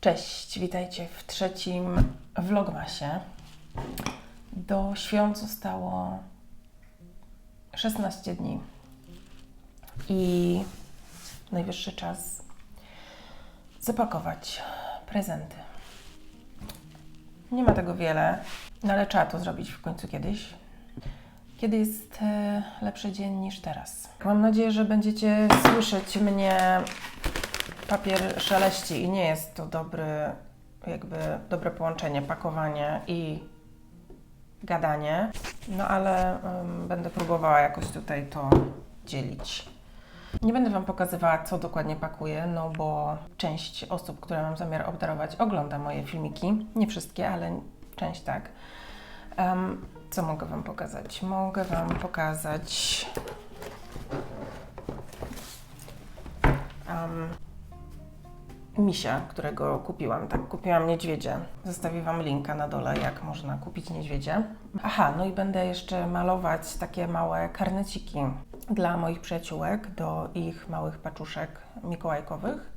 Cześć, witajcie w trzecim vlogmasie. Do świąt zostało 16 dni i najwyższy czas zapakować prezenty. Nie ma tego wiele, no ale trzeba to zrobić w końcu kiedyś. Kiedy jest e, lepszy dzień niż teraz. Mam nadzieję, że będziecie słyszeć mnie papier szeleści i nie jest to dobry, jakby dobre połączenie, pakowanie i gadanie. No ale ym, będę próbowała jakoś tutaj to dzielić. Nie będę Wam pokazywała, co dokładnie pakuję, no bo część osób, które mam zamiar obdarować, ogląda moje filmiki. Nie wszystkie, ale część tak. Em, co mogę Wam pokazać? Mogę Wam pokazać. em, misia, którego kupiłam. Tak, kupiłam niedźwiedzia. Zostawię Wam linka na dole, jak można kupić niedźwiedzia. Aha, no i będę jeszcze malować takie małe karneciki dla moich przyjaciółek do ich małych paczuszek mikołajkowych.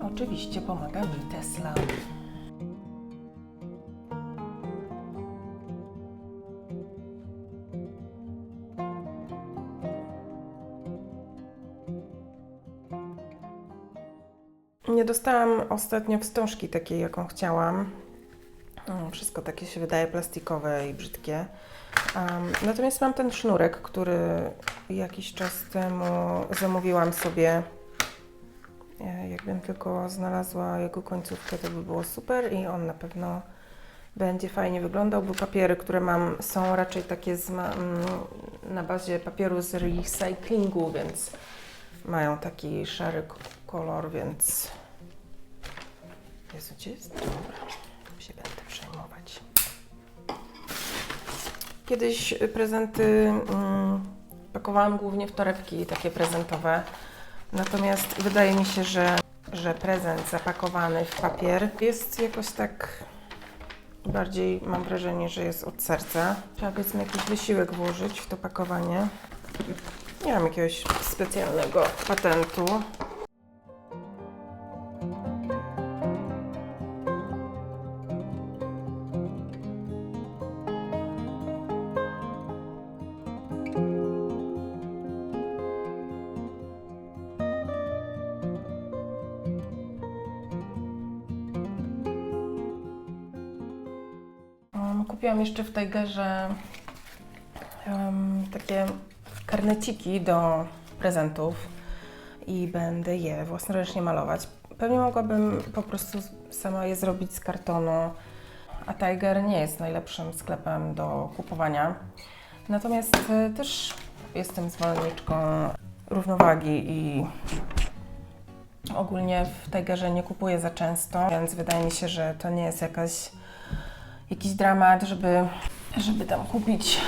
Oczywiście pomaga mi Tesla. Nie dostałam ostatnio wstążki takiej, jaką chciałam. Wszystko takie się wydaje plastikowe i brzydkie. Em, natomiast mam ten sznurek, który jakiś czas temu zamówiłam sobie. E, Jakbym tylko znalazła jego końcówkę, to by było super i on na pewno będzie fajnie wyglądał, bo papiery, które mam, są raczej takie z mm, na bazie papieru z recyklingu, więc mają taki szary kolor, więc. Jezu, gdzie jest? Dobra, się będę przejmować. Kiedyś prezenty mm, pakowałam głównie w torebki takie prezentowe. Natomiast wydaje mi się, że, że prezent zapakowany w papier jest jakoś tak bardziej, mam wrażenie, że jest od serca. Trzeba powiedzmy jakiś wysiłek włożyć w to pakowanie. Nie mam jakiegoś specjalnego patentu. Kupiłam jeszcze w Tigerze um, takie karneciki do prezentów i będę je własnoręcznie malować. Pewnie mogłabym po prostu sama je zrobić z kartonu, a Tiger nie jest najlepszym sklepem do kupowania. Natomiast e, też jestem zwolenniczką równowagi i ogólnie w Tigerze nie kupuję za często, więc wydaje mi się, że to nie jest jakaś jakiś dramat, żeby, żeby tam kupić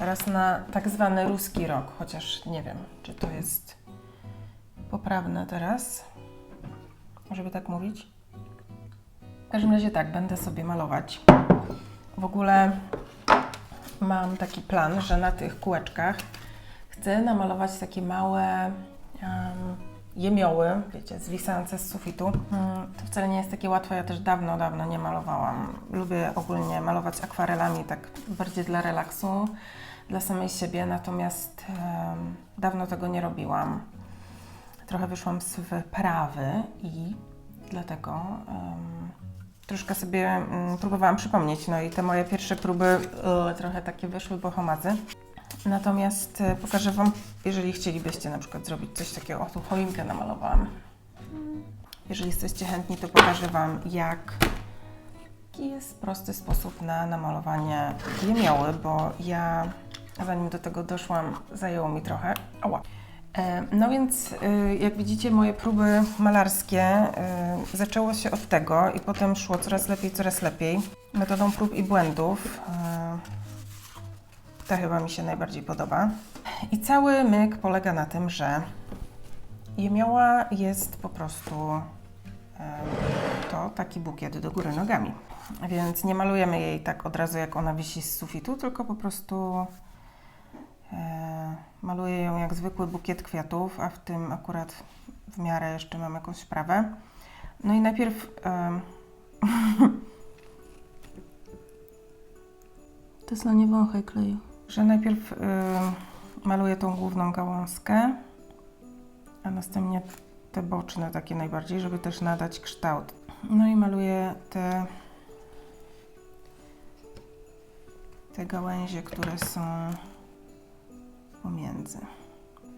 raz na tak zwany ruski rok, chociaż nie wiem, czy to jest poprawne teraz, żeby tak mówić. W każdym razie tak, będę sobie malować. W ogóle mam taki plan, że na tych kółeczkach chcę namalować takie małe jemioły, wiecie, zwisające z sufitu. Mm, To wcale nie jest takie łatwe, ja też dawno, dawno nie malowałam. Lubię ogólnie malować akwarelami, tak bardziej dla relaksu, dla samej siebie, natomiast dawno tego nie robiłam. Trochę wyszłam z wyprawy i dlatego troszkę sobie mm, próbowałam przypomnieć. No i te moje pierwsze próby e, trochę takie wyszły bohomadzy. Natomiast e, pokażę Wam, jeżeli chcielibyście na przykład zrobić coś takiego, o tu choinkę namalowałam. Jeżeli jesteście chętni, to pokażę Wam, jak jaki jest prosty sposób na namalowanie jemioły, bo ja zanim do tego doszłam, zajęło mi trochę. Ała. E, No więc, e, jak widzicie, moje próby malarskie zaczęło się od tego i potem szło coraz lepiej, coraz lepiej. Metodą prób i błędów. Ta chyba mi się najbardziej podoba. I cały myk polega na tym, że jemioła jest po prostu to taki bukiet do góry nogami. Więc nie malujemy jej tak od razu, jak ona wisi z sufitu, tylko po prostu e, maluję ją jak zwykły bukiet kwiatów, a w tym akurat w miarę jeszcze mam jakąś sprawę. No i najpierw em, Tesla nie wąchaj kleju. Że najpierw y, maluję tą główną gałązkę, a następnie te boczne takie najbardziej, żeby też nadać kształt. No i maluję te, te gałęzie, które są pomiędzy.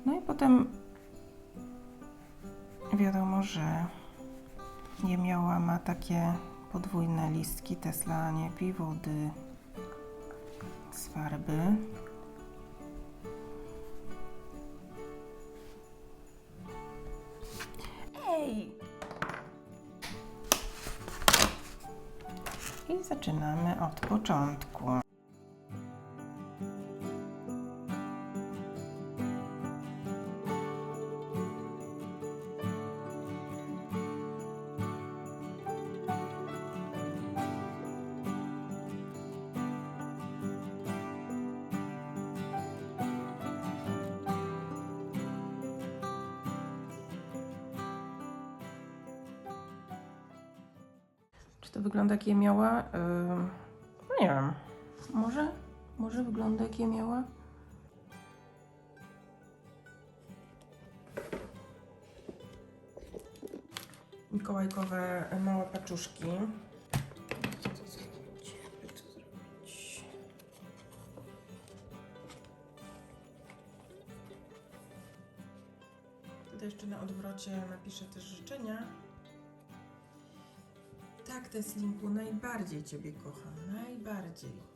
No i potem wiadomo, że jemioła ma takie podwójne listki, Tesla nie pi wody z farby. Ej! I zaczynamy od początku. To wygląda jak jemioła? Ym, no nie wiem. Może? Może wygląda jak jemioła? Mikołajkowe małe paczuszki. Tutaj jeszcze na odwrocie napiszę też życzenia. Tak, Teslinku, najbardziej Ciebie kocham, najbardziej.